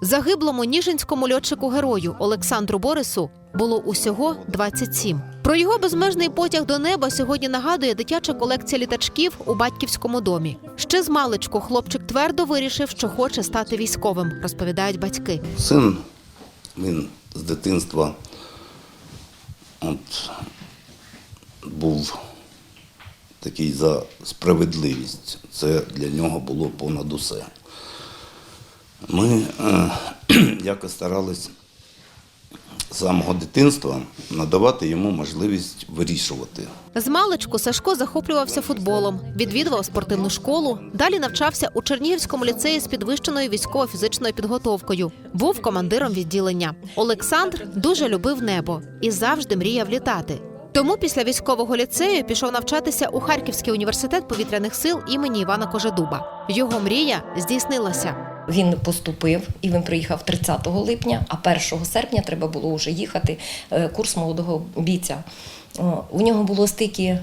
Загиблому ніжинському льотчику герою Олександру Борису було усього 27. Про його безмежний потяг до неба сьогодні нагадує дитяча колекція літачків у батьківському домі. Ще з маличку хлопчик твердо вирішив, що хоче стати військовим, розповідають батьки. Син він з дитинства от, був такий за справедливість. Це для нього було понад усе. Ми е, якось старались з самого дитинства надавати йому можливість вирішувати. З Сашко захоплювався футболом, відвідував спортивну школу. Далі навчався у Чернігівському ліцеї з підвищеною військово-фізичною підготовкою. Був командиром відділення. Олександр дуже любив небо і завжди мріяв літати. Тому після військового ліцею пішов навчатися у Харківський університет повітряних сил імені Івана Кожедуба. Його мрія здійснилася. Він поступив і він приїхав 30 липня, а 1 серпня треба було вже їхати е, курс молодого бійця. У нього було стільки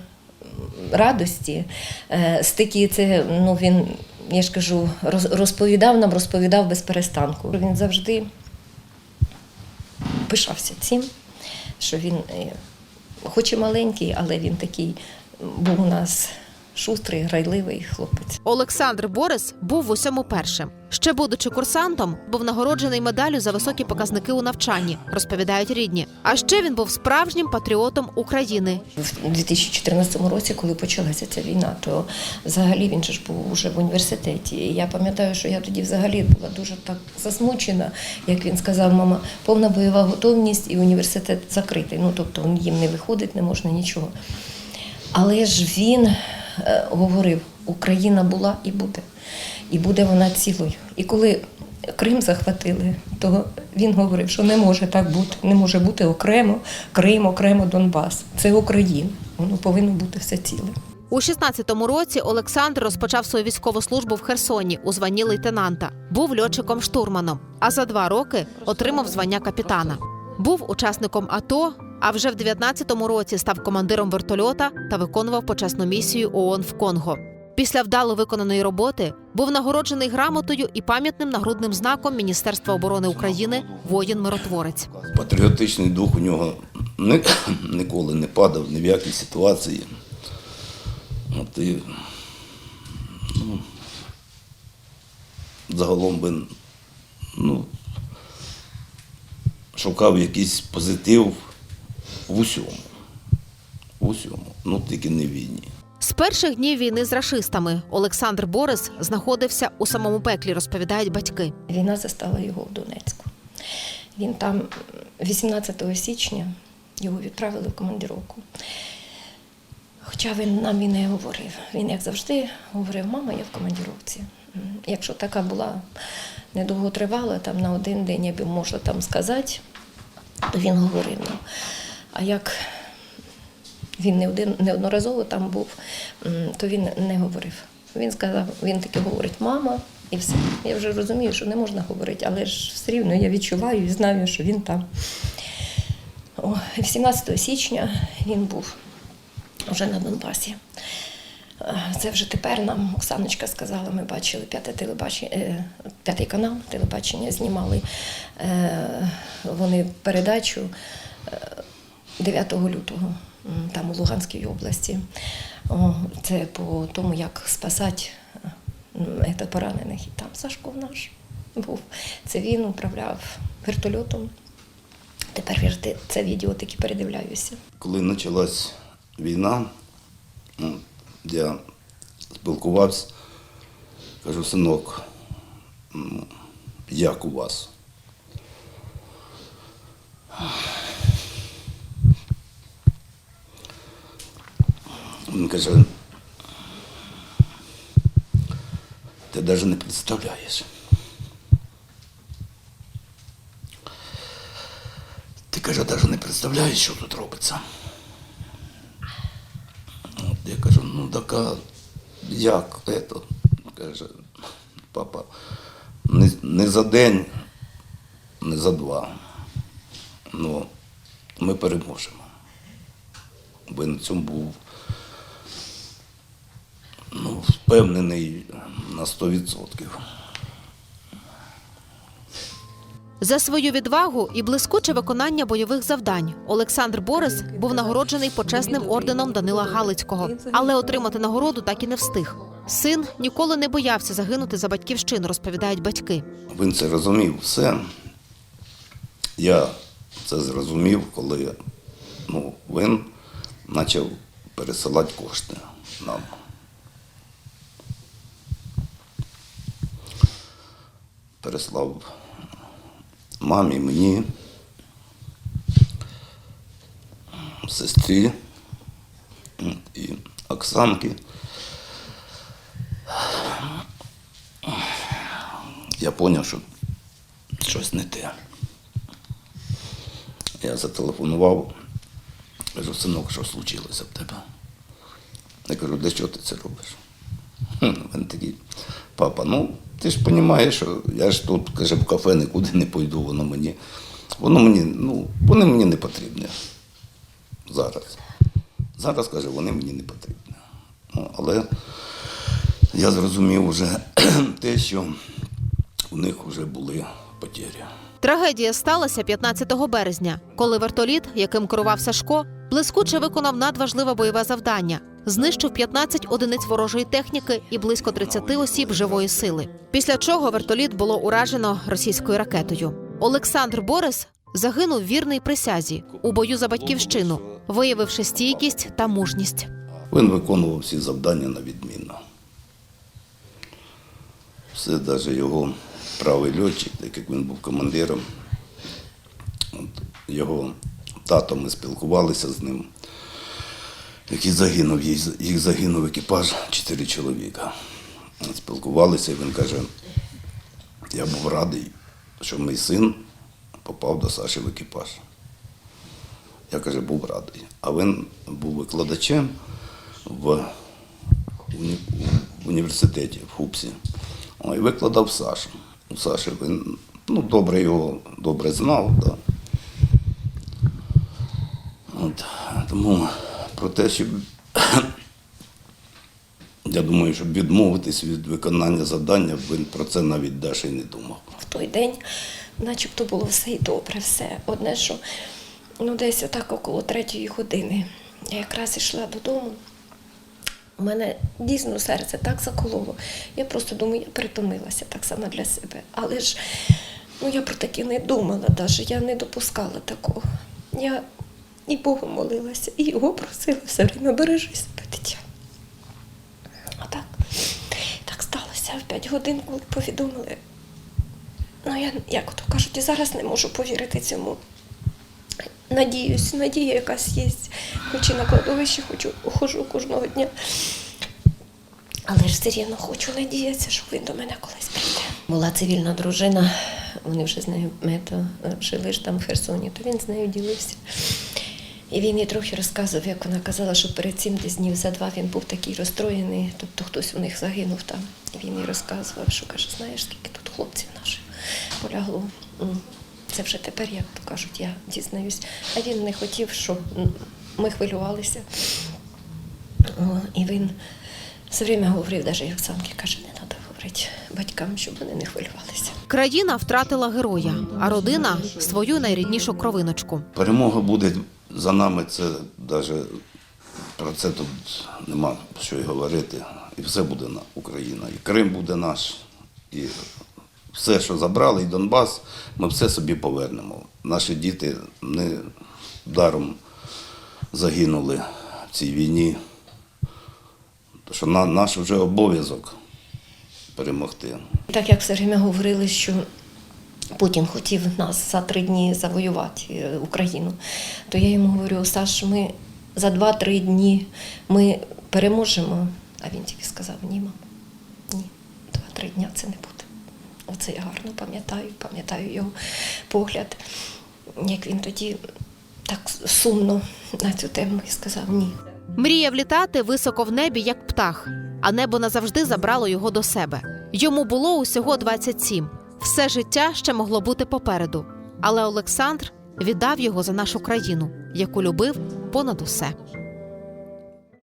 радості, е, стільки це ну він, я ж кажу, розповідав нам, розповідав без перестанку. Він завжди пишався цим, що він, е, хоч і маленький, але він такий був у нас шустрий, грайливий хлопець. Олександр Борис був в усьому першим. Ще будучи курсантом, був нагороджений медаллю за високі показники у навчанні, розповідають рідні. А ще він був справжнім патріотом України. У 2014 році, коли почалася ця війна, то взагалі він же ж був уже в університеті. І я пам'ятаю, що я тоді взагалі була дуже так засмучена, як він сказав, мама, повна бойова готовність і університет закритий. Ну тобто їм не виходить, не можна нічого. Але ж він говорив: Україна була і буде, і буде вона цілою. І коли Крим захватили, то він говорив, що не може так бути, не може бути окремо Крим, окремо Донбас. Це Україна. Воно повинно бути все ціле. У 16-му році Олександр розпочав свою військову службу в Херсоні у званні лейтенанта. Був льотчиком-штурманом, а за два роки отримав звання капітана. Був учасником АТО, а вже в 19-му році став командиром вертольота та виконував почесну місію ООН в Конго. Після вдало виконаної роботи був нагороджений грамотою і пам'ятним нагрудним знаком Міністерства оборони України воїн-миротворець. Патріотичний дух у нього ні- ніколи не падав ні в якій ситуації. От і, ну, загалом би ну, шукав якийсь позитив в усьому. В усьому. Ну, тільки не в війні. З перших днів війни з рашистами Олександр Борис знаходився у самому пеклі, розповідають батьки. Війна застала його в Донецьку. Він там 18 січня його відправили в командировку. Хоча він нам і не говорив. Він, як завжди, говорив, мама, я в командировці. М, Якщо така була недовго тривала, там на один день я б можу там сказати, то він говорив нам. А як він не один неодноразово там був, то він не говорив. Він сказав, він таки говорить мама, і все. Я вже розумію, що не можна говорити, але ж все рівно я відчуваю і знаю, що він там. О, 17 січня він був вже на Донбасі. Це вже тепер нам Оксаночка сказала, ми бачили п'яте телебачення, п'ятий канал телебачення знімали е, вони передачу е, 9 лютого там у Луганській області. Це по тому, як спасати поранених. І там Сашко наш був. Це він управляв вертольотом. Тепер це відео таки передивляюся. Коли почалась війна, ну, я спілкувався, кажу, синок, як у вас? Каже, ти навіть не представляєш. Ти каже, навіть не представляєш, що тут робиться. Я кажу, ну так а як это? Каже, папа, не, не за день, не за два. Ну, ми переможемо. Бо на цьому був ну, впевнений на 100%. За свою відвагу і блискуче виконання бойових завдань Олександр Борис був нагороджений почесним орденом Данила Галицького, але отримати нагороду так і не встиг. Син ніколи не боявся загинути за батьківщину, розповідають батьки. Він це розумів все. Я це зрозумів, коли ну, він почав пересилати кошти нам. Переслав мамі, мені, сестрі і Оксанки. Я зрозумів, що щось не те. Я зателефонував, кажу, синок, що случилося в тебе? Я кажу, для чого ти це робиш? Він такий, папа, ну ти ж розумієш, що я ж тут, каже, в кафе нікуди не пойду, воно мені, воно мені, ну, вони мені не потрібні зараз. Зараз, каже, вони мені не потрібні. Ну, але я зрозумів вже те, що у них вже були потері. Трагедія сталася 15 березня, коли вертоліт, яким керував Сашко, блискуче виконав надважливе бойове завдання. Знищив 15 одиниць ворожої техніки і близько 30 осіб живої сили. Після чого вертоліт було уражено російською ракетою. Олександр Борис загинув вірний присязі у бою за батьківщину, виявивши стійкість та мужність. Він виконував всі завдання на відмінно. Все, навіть його правий льотчик, так як він був командиром, його тато, ми спілкувалися з ним, який загинув, їх загинув екіпаж, чотири чоловіка. Спілкувалися, і він каже, я був радий, що мій син попав до Саші в екіпаж. Я каже, був радий. А він був викладачем в, уні- університеті в Хупсі. І викладав Сашу. У Саші він ну, добре його добре знав. Да. От, тому про те, щоб я думаю, щоб відмовитись від виконання завдання, він про це навіть Даша й не думав. В той день, начебто, було все і добре, все. Одне, що ну, десь отак около третьої години я якраз йшла додому. У мене дійсно серце так закололо. Я просто думаю, я притомилася так само для себе. Але ж ну, я про таке не думала, навіть я не допускала такого. Я і Богу молилася, і його просила все время бережи себе, дитя. А так, сталося в 5 годин, коли повідомили. Ну, я, як то кажуть, зараз не можу повірити цьому. Надіюсь, надія якась є. Хоч і на кладовище хочу, ходжу кожного дня. Але ж все рівно хочу надіятися, що він до мене колись прийде. Була цивільна дружина, вони вже з нею мето, жили ж там в Херсоні, то він з нею ділився. І він їй трохи розказував, як вона казала, що перед цим десь днів за два він був такий розстроєний, тобто хтось у них загинув там. І він їй розказував, що каже, знаєш, скільки тут хлопців наших полягло. Це вже тепер, як то кажуть, я дізнаюсь. А він не хотів, щоб ми хвилювалися. О, і він все время говорив, навіть як Оксанки каже, не треба говорити батькам, щоб вони не хвилювалися. Країна втратила героя, а родина свою найріднішу кровиночку. Перемога буде за нами, це навіть про це тут нема що й говорити. І все буде на Україна. І Крим буде наш. І все, що забрали, і Донбас, ми все собі повернемо. Наші діти не даром загинули в цій війні. Тому що на, наш вже обов'язок перемогти. Так як все время говорили, що Путін хотів нас за три дні завоювати е, Україну, то я йому говорю, Саш, ми за два-три дні ми переможемо. А він тільки сказав, ні, мам, ні, два-три дня це не буде. Оце я гарно пам'ятаю, пам'ятаю його погляд, як він тоді так сумно на цю тему і сказав ні. Мріяв літати високо в небі, як птах, а небо назавжди забрало його до себе. Йому було усього 27. Все життя ще могло бути попереду. Але Олександр віддав його за нашу країну, яку любив понад усе.